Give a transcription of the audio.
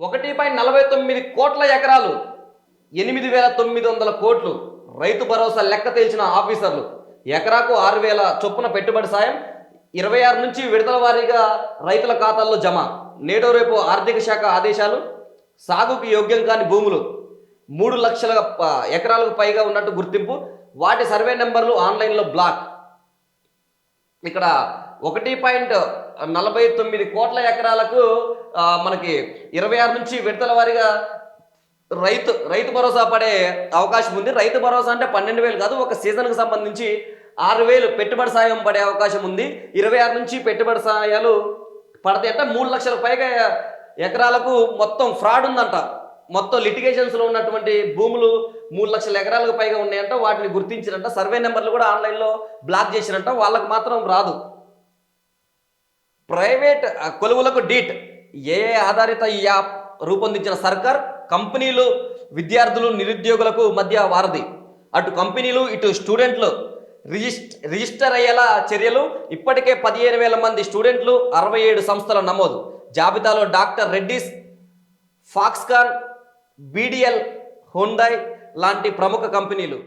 ఒకటి పాయింట్ నలభై తొమ్మిది కోట్ల ఎకరాలు ఎనిమిది వేల తొమ్మిది వందల కోట్లు రైతు భరోసా లెక్క తేల్చిన ఆఫీసర్లు. ఎకరాకు ఆరు వేల చొప్పున పెట్టుబడి సాయం ఇరవై ఆరు నుంచి విడతల వారీగా రైతుల ఖాతాల్లో జమ. నేడు రేపు ఆర్థిక శాఖ ఆదేశాలు సాగుకు యోగ్యం కాని భూములు. మూడు లక్షల ప- ఎకరాలకు పైగా ఉన్నట్టు గుర్తింపు. వాటి సర్వే నెంబర్లు ఆన్లైన్లో బ్లాక్. ఇక్కడ ఒకటి పాయింట్ నలభై తొమ్మిది కోట్ల ఎకరాలకు మనకి ఇరవై ఆరు నుంచి విడతల వారీగా రైతు రైతు భరోసా పడే అవకాశం ఉంది. రైతు భరోసా అంటే పన్నెండు వేలు కాదు ఒక సీజన్కి సంబంధించి ఆరు వేలు పెట్టుబడి సాయం పడే అవకాశం ఉంది. ఇరవై ఆరు నుంచి పెట్టుబడి సాయాలు పడతాయి అంటే మూడు లక్షల పైగా ఎకరాలకు మొత్తం ఫ్రాడ్ ఉందంట. మొత్తం లిటిగేషన్స్లో ఉన్నటువంటి భూములు మూడు లక్షల ఎకరాలకు పైగా ఉన్నాయంట. వాటిని గుర్తించినంట సర్వే నెంబర్లు కూడా ఆన్లైన్లో బ్లాక్ చేసినంట వాళ్ళకు మాత్రం రాదు. ప్రైవేట్ కొలువులకు డీట్. ఏ ఆధారిత ఈ యాప్ రూపొందించిన సర్కార్ కంపెనీలు విద్యార్థులు నిరుద్యోగులకు మధ్య వారధి. అటు కంపెనీలు ఇటు స్టూడెంట్లు. రిజిస్ట్ రిజిస్టర్ అయ్యేలా చర్యలు. ఇప్పటికే పదిహేను వేల మంది స్టూడెంట్లు అరవై ఏడు సంస్థల నమోదు. జాబితాలో doctor Reddy's Foxconn BDL Hyundai లాంటి ప్రముఖ కంపెనీలు.